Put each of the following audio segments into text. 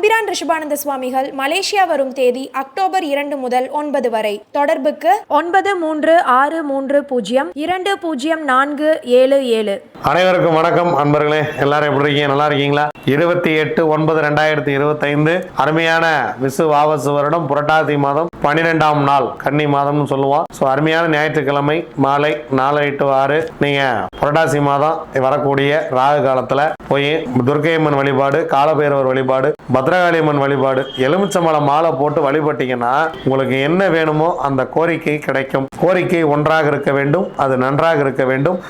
தம்பிரான் ரிஷபானந்த சுவாமிகள் மலேசியா வரும் தேதி அக்டோபர் இரண்டு முதல் ஒன்பது வரை. தொடர்புக்கு ஒன்பது மூன்று ஆறு மூன்று பூஜ்ஜியம் இரண்டு பூஜ்ஜியம் நான்கு ஏழு ஏழு. அனைவருக்கும் வணக்கம். அன்பர்களே எல்லாரும் எப்படி இருக்கீங்க? நல்லா இருக்கீங்களா? இருபத்தி எட்டு ஒன்பது ரெண்டாயிரத்தி இருபத்தைந்து அருமையான விசு வாவசு வருடம் புரட்டாசி மாதம் பன்னிரெண்டாம் நாள் கன்னி மாதம்னு சொல்லுவோம். ஸோ அருமையான ஞாயிற்றுக்கிழமை மாலை நாலு டு ஆறு. நீங்க புரட்டாசி மாதம் வரக்கூடிய ராகு காலத்துல போய் துர்க்கையம்மன் வழிபாடு காலபைரவர் வழிபாடு பத்ரகாளியம்மன் வழிபாடு எலுமிச்சம்பழம் மாலை போட்டு வழிபட்டீங்கன்னா உங்களுக்கு என்ன வேணுமோ அந்த கோரிக்கை கிடைக்கும். கோரிக்கை ஒன்றாக இருக்க வேண்டும் அது நன்றாக இருக்க வேண்டும்.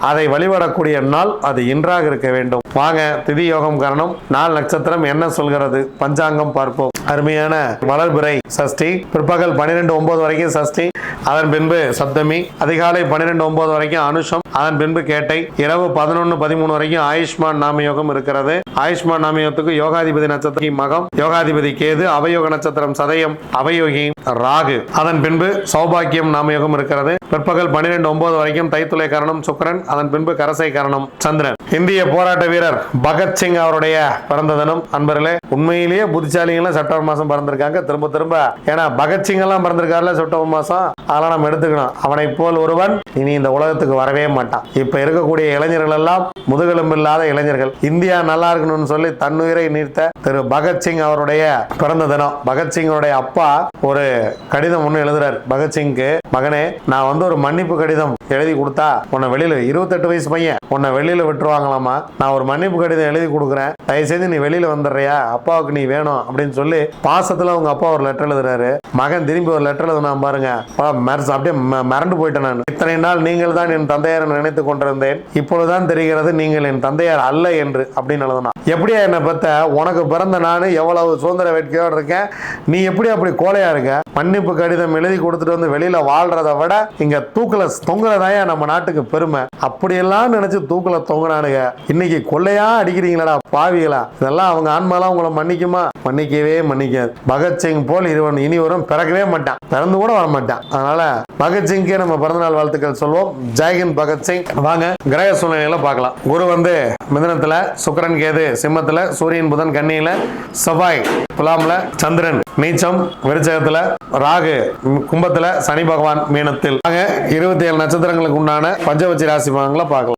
அதை வழிபடக்கூடிய நாள் அது இன்றாக இருக்க வேண்டும். வாங்க திதி யோகம் காரணம் நாள் நட்சத்திரம் என்ன சொல்கிறது? பஞ்சாங்கம் பார்ப்போம். அருமையான வளர்பிறை சஷ்டி. பிற்பகல் பன்னிரெண்டு ஒன்பது வரைக்கும் சஷ்டி. அதன் பின்பு சப்தமி அதிகாலை பன்னிரெண்டு ஒன்பது வரைக்கும் அனுஷம் அதன் பின்பு கேட்டை இரவு பதினொன்று பதிமூணு வரைக்கும் ஆயுஷ்மான் நாம யோகம் இருக்கிறது. ஆயுஷ்மான் நாம யோகத்துக்கு யோகாதிபதி நட்சத்திரம் மகம் யோகாதிபதி கேது அவயோக நட்சத்திரம் சதயம் அவயோகி ராகு. அதன் பின்பு சௌபாக்கியம் நாம யோகம் இருக்கிறது. பிற்பகல் பன்னிரெண்டு ஒன்பது வரைக்கும் தைத்துளை கரணம் சுக்கிரன் அதன் பின்பு கரசை கரணம் சந்திரன். இந்திய போராட்ட வீரர் பகத்சிங் அவருடைய பிறந்த தினம். அன்பர்களே உண்மையிலேயே புத்திசாலிகள்லாம் செப்டம்பர் மாசம் பிறந்திருக்காங்க. திரும்ப திரும்ப ஏன்னா பகத்சிங் எல்லாம் பிறந்திருக்காருல செப்டம்பர் மாசம் அதெல்லாம் நம்ம எடுத்துக்கணும். அவனை போல் ஒருவன் இனி இந்த உலகத்துக்கு வரவே மாட்டான். இப்ப இருக்கக்கூடிய இளைஞர்கள் எல்லாம் முதுகெலும்பு இல்லாத இளைஞர்கள். இந்தியா நல்லா இருக்கணும்னு சொல்லி தன்னுயிரை நீர்த்த திரு பகத்சிங் அவருடைய பிறந்த தினம். பகத்சிங்கோடைய அப்பா ஒரு கடிதம் ஒன்று எழுதுறார். பகத்சிங்க்கு மகனே நான் வந்து ஒரு மன்னிப்பு கடிதம் எழுதி கொடுத்தா உன்னை வெளியில இருபத்தெட்டு வயசு பையன் உன்னை வெளியில வாங்கலாமா? நான் ஒரு மன்னிப்பு கடிதம் எழுதி கொடுக்குறேன். தயவுசெய்து நீ வெளியில வந்துடுறியா? அப்பாவுக்கு நீ வேணும் அப்படின்னு சொல்லி பாசத்துல அவங்க அப்பா ஒரு லெட்டர் எழுதுறாரு. மகன் திரும்பி ஒரு லெட்டர் எழுதுனா பாருங்க. அப்படியே ம- மறந்து போயிட்டேன் நான். இத்தனை நாள் நீங்கள் தான் என் தந்தையார் நினைத்து கொண்டிருந்தேன். இப்பொழுதுதான் தெரிகிறது நீங்கள் என் தந்தையார் அல்ல என்று அப்படின்னு எழுதுனா எப்படியா என்னை பத்த உனக்கு பிறந்த நான் எவ்வளவு சுதந்திர வேட்கையோடு இருக்கேன். நீ எப்படி அப்படி கோலையா இருக்க? மன்னிப்பு கடிதம் எழுதி கொடுத்துட்டு வந்து வெளியில வாழ்றதை விட இங்க தூக்கல தொங்குறதாயா நம்ம நாட்டுக்கு பெருமை. அப்படியெல்லாம் நினைச்சு தூக்கல தொங்குனானுங்க இன்னைக்கு கொள்ளையா அடிக்கிறீங்களா பாவிகளா? இதெல்லாம் அவங்க ஆன்மாலாம் உங்களை மன்னிக்குமா? மன்னிக்கவே மன்னிக்காது. பகத்சிங் போல் இருவன் இனி வரும் பிறக்கவே மாட்டான். பிறந்து கூட வர மாட்டான் அதனால பகத்சிங்கே நம்ம பிறந்தநாள் வாழ்த்துக்கள் சொல்வோம். ஜெய்ஹிந்த் பகத்சிங் வாங்க கிரக சூழ்நிலைகளை பார்க்கலாம். குரு வந்து மிதனத்துல சுக்கிரன் கேது சிம்மத்துல சூரியன் புதன் கன்னியில செவ்வாய் குலாம்ல சந்திரன் நீச்சம் விருச்சகத்துல ராகு கும்பத்துல சனி பகவான் மீனத்தில். வாங்க இருபத்தி ஏழு நட்சத்திரங்களுக்கு உண்டான பஞ்சவச்சி ராசி பலன்களை பார்க்கலாம்.